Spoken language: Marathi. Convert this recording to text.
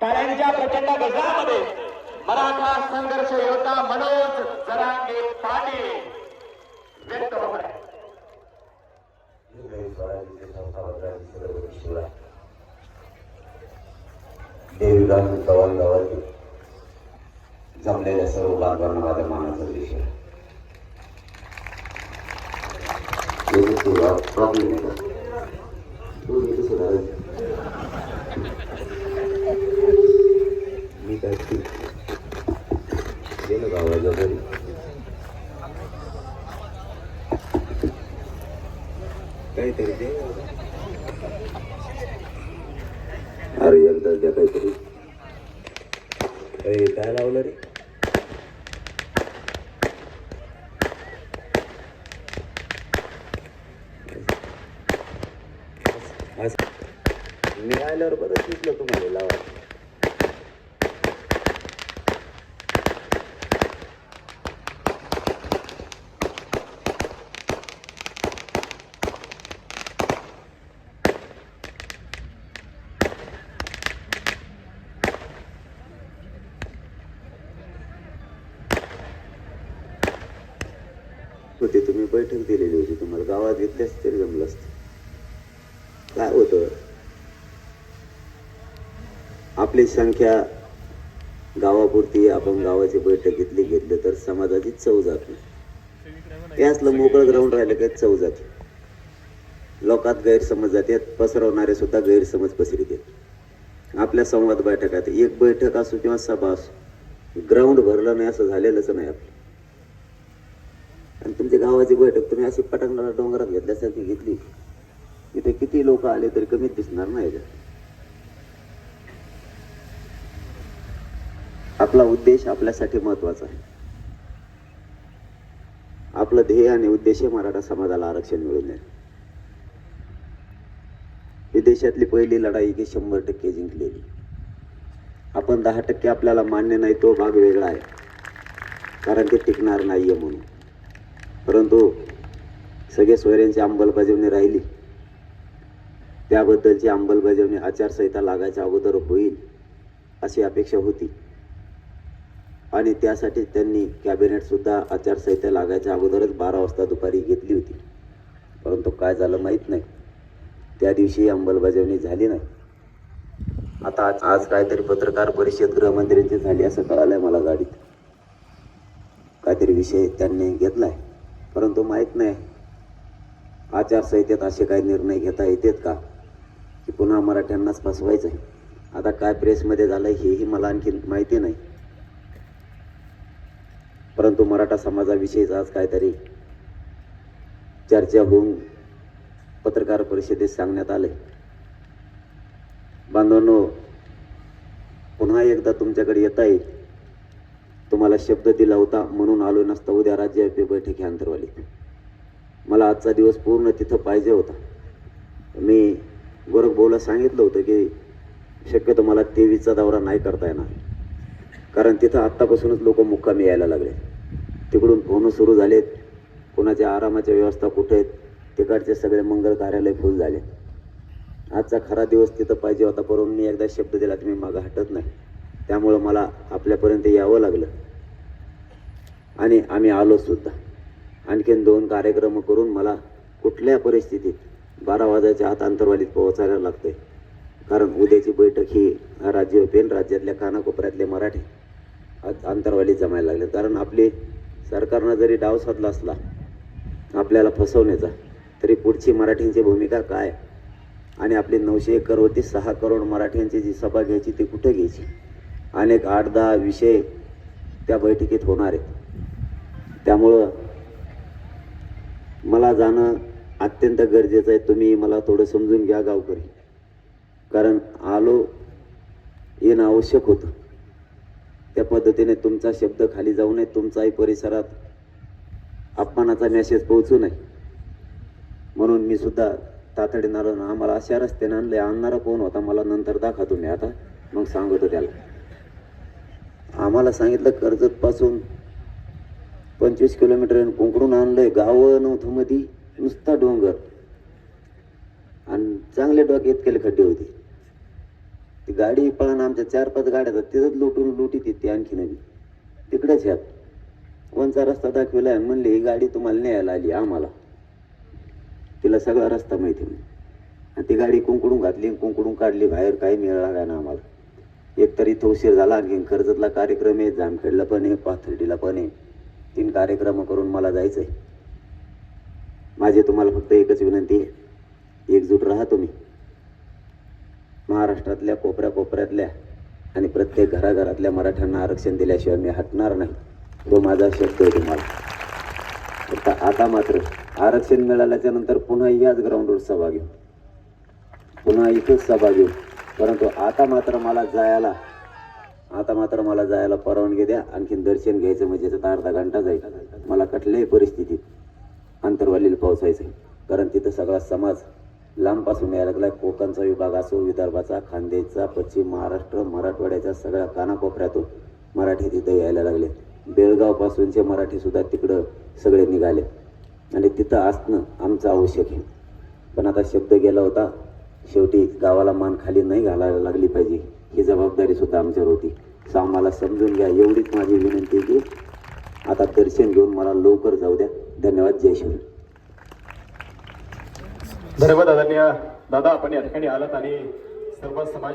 टाळ्यांच्या प्रचंड गजरामध्ये मराठा संघर्ष योद्धा मनोज जरांगे पाटील व्यक्त होत आहे. देवीराम चव्हाण गावातील जमलेल्या सर्व बांधवांना माझ्या मानाचा विषय प्रॉब्लेम आहे. का तू मी गेलं गावाच्या घरी काहीतरी दे अरे यंदा द्या काहीतरी अरे काय लावलं रे मी आल्यावर बरंच दिसलं तुम्हाला लावा होती तुम्ही बैठक दिलेली होती तुम्हाला गावात घेतल्यास तरी जमलं असतं काय होतं? आपली संख्या गावापुरती आपण गावाची बैठक घेतली घेतली तर समाजाची चव जात नाही. ते असलं मोकळं ग्राउंड राहिलं काय चव जाते. लोकात गैरसमज जातात पसरवणारे सुद्धा गैरसमज पसरीत आपल्या संवाद बैठकात एक बैठक असो किंवा सभा असो ग्राउंड भरलं नाही असं झालेलंच नाही आपलं. गावाची बैठक तुम्ही अशी पटांगणाला डोंगरात घेतल्यासारखी घेतली. तिथे किती लोक आले तरी कमीच दिसणार नाही आपला उद्देश आपल्यासाठी महत्त्वाचा आहे. आपलं ध्येय आणि उद्देश मराठा समाजाला आरक्षण मिळून द्या ही देशातली पहिली लढाई की शंभर टक्के जिंकलेली. आपण दहा टक्के आपल्याला मान्य नाही तो भाग वेगळा आहे. कारण ते टिकणार नाहीये म्हणून. परंतु सगळे सोयऱ्यांची अंमलबजावणी राहिली. त्याबद्दलची अंमलबजावणी आचारसंहिता लागायच्या अगोदर होईल अशी अपेक्षा होती. आणि त्यासाठी त्यांनी कॅबिनेटसुद्धा आचारसंहिता लागायच्या अगोदरच बारा वाजता दुपारी घेतली होती. परंतु काय झालं माहीत नाही. त्या दिवशी अंमलबजावणी झाली नाही. आता आज आज काहीतरी पत्रकार परिषद गृहमंत्र्यांची झाली असं कळालंय मला गाडीत. काहीतरी विषय त्यांनी घेतला आहे परंतु माहीत नाही आचारसंहितेत असे काही निर्णय घेता येतात का? की पुन्हा मराठ्यांनाच फसवायचं आहे आता काय प्रेसमध्ये झालं हेही मला आणखी माहिती नाही. परंतु मराठा समाजाविषयीच आज काहीतरी चर्चा होऊन पत्रकार परिषदेत सांगण्यात आले बांधवांनो पुन्हा एकदा तुमच्याकडे येता येईल. तुम्हाला शब्द दिला होता म्हणून आलो नसता. उद्या राज्यव्यापी बैठक ह्या अंतरवाली मला आजचा दिवस पूर्ण तिथं पाहिजे होता. मी गोरखभाऊला सांगितलं होतं की शक्यतो मला तेवीसचा दौरा नाही करता येणार. कारण तिथं आत्तापासूनच लोक मुक्कामी यायला लागले. तिकडून फोन सुरू झालेत. कोणाच्या आरामाच्या व्यवस्था कुठे आहेत? तिकडचे सगळे मंगल कार्यालय फुल झाले. आजचा खरा दिवस तिथं पाहिजे होता परंतु मी एकदा शब्द दिला तर मागं हटत नाही. त्यामुळं मला आपल्यापर्यंत यावं लागलं. आणि आम्ही आलो सुद्धा. आणखीन दोन कार्यक्रम करून मला कुठल्या परिस्थितीत बारा वाजायच्या आत अंतरवालीत पोहोचायला लागतंय? कारण उद्याची बैठक ही राज्य आणि राज्यातल्या कानाकोपऱ्यातले मराठी आज अंतरवालीत जमायला लागले. कारण आपली सरकारनं जरी डाव साधला असला आपल्याला फसवण्याचा तरी पुढची मराठींची भूमिका काय? आणि आपली नऊशे एकरवरती सहा करोड मराठ्यांची जी सभा घ्यायची ती कुठे घ्यायची? अनेक आठ दहा विषय त्या बैठकीत होणार आहेत. त्यामुळं मला जाणं अत्यंत गरजेचं आहे. तुम्ही मला थोडं समजून घ्या गावकरी. कारण आलो येणं आवश्यक होतं. त्या पद्धतीने तुमचा शब्द खाली जाऊ नये. तुमचाही परिसरात अपमानाचा मेसेज पोहोचू नये. म्हणून मी सुद्धा तातडीनं आलो ना आम्हाला अशा रस्त्याने आणले आणणारा कोण होता? मला नंतर दाखवा तुम्ही. आता मग सांगतो त्याला. आम्हाला सांगितलं कर्जतपासून. पंचवीस किलोमीटर कोंकडून आणलंय गावं नव्हतं मधी नुसता डोंगर. आणि चांगले डोक्यात केले खड्डे होते. ती गाडी पळण आमच्या चार पाच गाड्या आहेत तिथंच लुटून लुटीत येते आणखी नवी तिकडेच ह्यात. कोणचा रस्ता दाखविला आहे म्हणले ही गाडी तुम्हाला न्यायला आली आम्हाला. तिला सगळा रस्ता माहिती आणि ती गाडी कुंकडून घातली कुंकडून काढली बाहेर काही मिळाला काय ना आम्हाला. एकतर इथं उशीर झाला आणखी कर्जतला कार्यक्रम आहे जामखेडला पण आहे पाथर्डीला पण आहे. तीन कार्यक्रम करून मला जायचं आहे माझी तुम्हाला फक्त एकच विनंती आहे. एकजूट राहा तुम्ही. महाराष्ट्रातल्या कोपऱ्या कोपऱ्यातल्या आणि प्रत्येक घराघरातल्या मराठ्यांना आरक्षण दिल्याशिवाय मी हटणार नाही. तो माझा शब्द आहे तुम्हाला. फक्त आता मात्र आरक्षण मिळाल्याच्या नंतर पुन्हा याच ग्राउंडवर सभा घेऊ पुन्हा इथंच सभा घेऊ परंतु आता मात्र मला जायला आता मात्र मला जायला परवानगी द्या. आणखीन दर्शन घ्यायचं म्हणजे त्याचा अर्धा घंटा जाईल. मला कुठल्याही परिस्थितीत अंतरवालीला पावसायचं आहे. कारण तिथं सगळा समाज लांबपासून यायला लागलाय. कोकणचा विभाग असो विदर्भाचा खानदेशचा पश्चिम महाराष्ट्र मराठवाड्याच्या सगळ्या कानाकोपऱ्यातून मराठी तिथं यायला लागले. बेळगावपासूनचे मराठी सुद्धा तिकडं सगळे निघाले. आणि तिथं असणं आमचं आवश्यक आहे. पण आता शब्द गेला होता शेवटी गावाला मान खाली नाही घालायला लागली पाहिजे. ही जबाबदारी सुद्धा आमच्यावर होती. सो आम्हाला समजून घ्या एवढीच माझी विनंती की आता दर्शन घेऊन मला लवकर जाऊ द्या. धन्यवाद जय शिव. धन्यवाद आदरणीय दादा आपण या ठिकाणी आलात आणि सर्व समाज